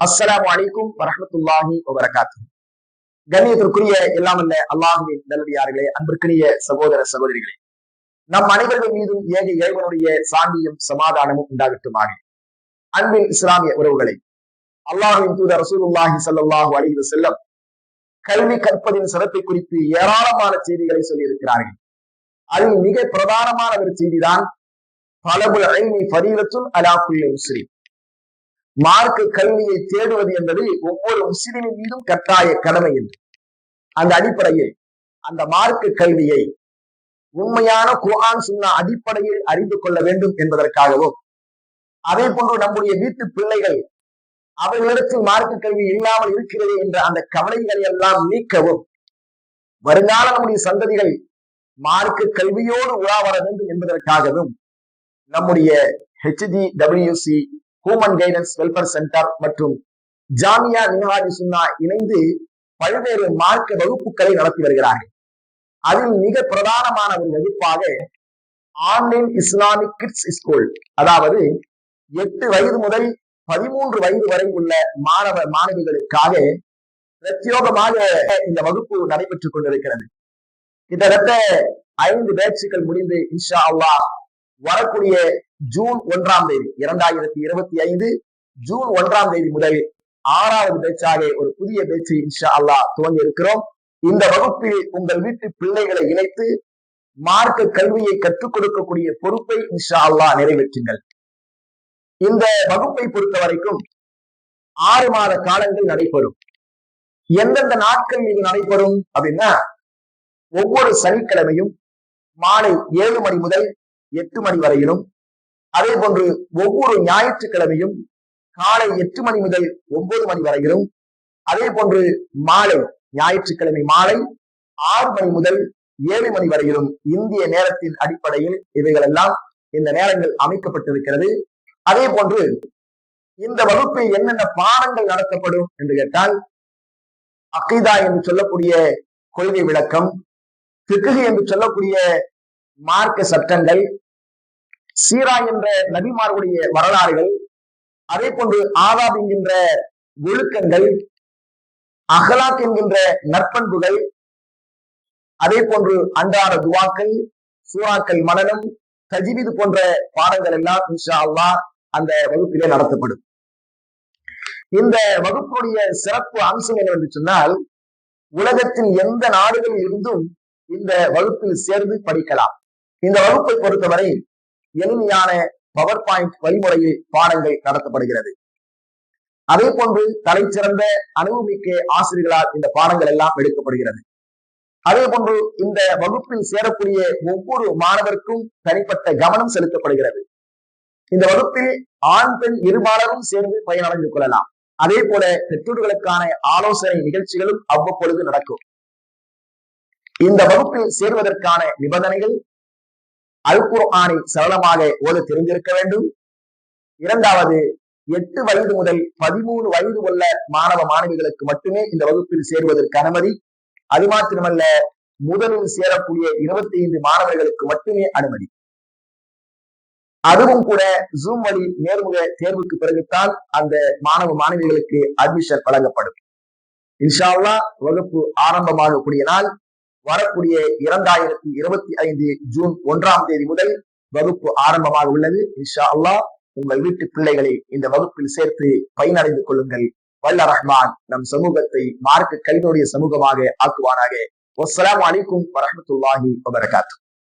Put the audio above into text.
அஸ்லாம் வலைக்கும் வரமத்துல்லாஹி வரகாத்து கண்ணியத்திற்குரிய எல்லாம் அல்ல அல்லாஹுவின் நல்லடியார்களே அன்பிற்குரிய சகோதர சகோதரிகளே. நம் அனைவர்கள் மீதும் ஏக இறைவனுடைய சாந்தியும் சமாதானமும் உண்டாகட்டுமாக. அன்பின் இஸ்லாமிய உறவுகளை அல்லாஹுவின் தூதர் ரசூலுல்லாஹி சல்லாஹு அலைஹி செல்லம் கல்வி கற்பதின் சிறப்பை குறித்து ஏராளமான செய்திகளை சொல்லியிருக்கிறார்கள். அதில் மிக பிரதானமான ஒரு செய்திதான் பலபுல் ஐமி பரீரத்தும் அலா முஸ்லிம். மார்க்க கல்வியை தேடுவது என்பது ஒவ்வொரு முஸ்லிமின் மீதும் கட்டாய கடமை என்று. அந்த அடிப்படையில் அந்த மார்க்க கல்வியை உண்மையான குர்ஆன் சுன்னா அடிப்படையில் அறிந்து கொள்ள வேண்டும் என்பதற்காகவும் அதே போன்று நம்முடைய வீட்டு பிள்ளைகள் அவர்களிடத்தில் மார்க்க கல்வி இல்லாமல் இருக்கிறது என்ற அந்த கவலைகளை எல்லாம் நீக்கவும் வருங்கால நம்முடைய சந்ததிகள் மார்க்க கல்வியோடு உலா வர வேண்டும் என்பதற்காகவும் நம்முடைய HD WC human guidance welfare centre மற்றும் ஜாமியா நிஹாஜி சுன்னா இணைந்து பல்வேறு மார்க்க வகுப்புகளை நடத்தி வருகிறார்கள். அதில் மிக பிரதானமான ஒரு வகுப்பாக ஆன்லைன் இஸ்லாமிக் கிட்ஸ் ஸ்கூல் அதாவது எட்டு வயது முதல் பதிமூன்று வயது வரை உள்ள மாணவ மாணவிகளுக்காக பிரத்யோகமாக இந்த வகுப்பு நடைபெற்றுக் கொண்டிருக்கிறது. கிட்டத்தட்ட ஐந்து பேட்சுகள் முடிந்து இன்ஷா அல்லா வரக்கூடிய ஜூன் ஒன்றாம் தேதி இரண்டாயிரத்தி இருபத்தி ஐந்து ஜூன் ஒன்றாம் தேதி முதல் ஆறாவது பேச்சாக ஒரு புதிய பேச்சு இன்ஷா அல்லாஹ் துவங்கி இருக்கிறோம். இந்த வகுப்பில் உங்கள் வீட்டு பிள்ளைகளை இணைத்து மார்க்க கல்வியை கற்றுக் கொடுக்கக்கூடிய பொறுப்பை இன்ஷா அல்லாஹ் நிறைவேற்றுங்கள். இந்த வகுப்பை பொறுத்த வரைக்கும் ஆறு மாத காலங்கள் நடைபெறும். எந்தெந்த நாட்கள் இது நடைபெறும் அப்படின்னா ஒவ்வொரு சனிக்கிழமையும் மாலை ஏழு மணி முதல் எட்டு மணி வரையிலும். அதே போன்று ஒவ்வொரு ஞாயிற்றுக்கிழமையும் காலை எட்டு மணி முதல் ஒன்பது மணி வரையிலும். அதே போன்று மாலை ஞாயிற்றுக்கிழமை மாலை ஆறு மணி முதல் ஏழு மணி வரையிலும் இந்திய நேரத்தின் அடிப்படையில் இவைகள் எல்லாம் இந்த நேரங்கள் அமைக்கப்பட்டிருக்கிறது. அதே போன்று இந்த வகுப்பில் என்னென்ன பாடங்கள் நடத்தப்படும் என்று கேட்டால் அகைதா என்று சொல்லக்கூடிய கொள்கை விளக்கம் பிக்குகு என்று சொல்லக்கூடிய மார்க்க சட்டங்கள் சீரா என்ற நபிமார்களுடைய வரலாறுகள் அதே போன்று ஆதாப் என்கின்ற ஒழுக்கங்கள் அகலாக் என்கின்ற நற்பண்புகள் அதே போன்று அன்றாட துவாக்கள் சூறாக்கள் மனநம் தஜிவிது போன்ற பாடங்கள் எல்லாம் இன்ஷா அல்லா அந்த வகுப்பிலே நடத்தப்படும். இந்த வகுப்புடைய சிறப்பு அம்சம் என்னவென்று சொன்னால் உலகத்தின் எந்த நாடுகளில் இருந்தும் இந்த வகுப்பில் சேர்ந்து படிக்கலாம். இந்த வகுப்பை பொறுத்தவரை எளிமையான பவர் பாயிண்ட் வழிமுறையில் பாடங்கள் நடத்தப்படுகிறது. அதே போன்று தலை சிறந்த அனுபவமிக்க ஆசிரியர்களால் இந்த பாடங்கள் எல்லாம் எடுக்கப்படுகிறது. அதே போன்று இந்த வகுப்பில் சேரக்கூடிய ஒவ்வொரு மாணவருக்கும் தனிப்பட்ட கவனம் செலுத்தப்படுகிறது. இந்த வகுப்பில் ஆண் பெண் இருபாலரும் சேர்ந்து பயனடைந்து கொள்ளலாம். அதே போல பெற்றோர்களுக்கான ஆலோசனை நிகழ்ச்சிகளும் அவ்வப்பொழுது நடக்கும். இந்த வகுப்பில் சேர்வதற்கான நிபந்தனைகள் அல்குர் ஆணை சரளமாக ஓத தெரிந்திருக்க வேண்டும். இரண்டாவது எட்டு வயது முதல் பதிமூணு வயது உள்ள மாணவ மாணவிகளுக்கு மட்டுமே இந்த வகுப்பில் சேருவதற்கு அனுமதி. அது மாத்திரமல்ல முதலில் சேரக்கூடிய இருபத்தி ஐந்து மாணவர்களுக்கு மட்டுமே அனுமதி. அதுவும் கூட ஜூம் வழி நேர்முக தேர்வுக்கு பிறகுதான் அந்த மாணவ மாணவிகளுக்கு அட்மிஷன் வழங்கப்படும். இன்ஷால்லா வகுப்பு ஆரம்பமாகக்கூடிய நாள் வரக்கூடிய இரண்டாயிரத்தி இருபத்தி ஐந்து ஜூன் ஒன்றாம் தேதி முதல் வகுப்பு ஆரம்பமாக உள்ளது. இன்ஷா அல்லாஹ் உங்கள் வீட்டு பிள்ளைகளை இந்த வகுப்பில் சேர்த்து பயனடைந்து கொள்ளுங்கள். வல்ல ரஹ்மான் நம் சமூகத்தை மார்க்க கல்வியுடைய சமூகமாக ஆக்குவானாக. வஸ்ஸலாமு அலைக்கும் வரமத்துல்லாஹி வபரகாத்து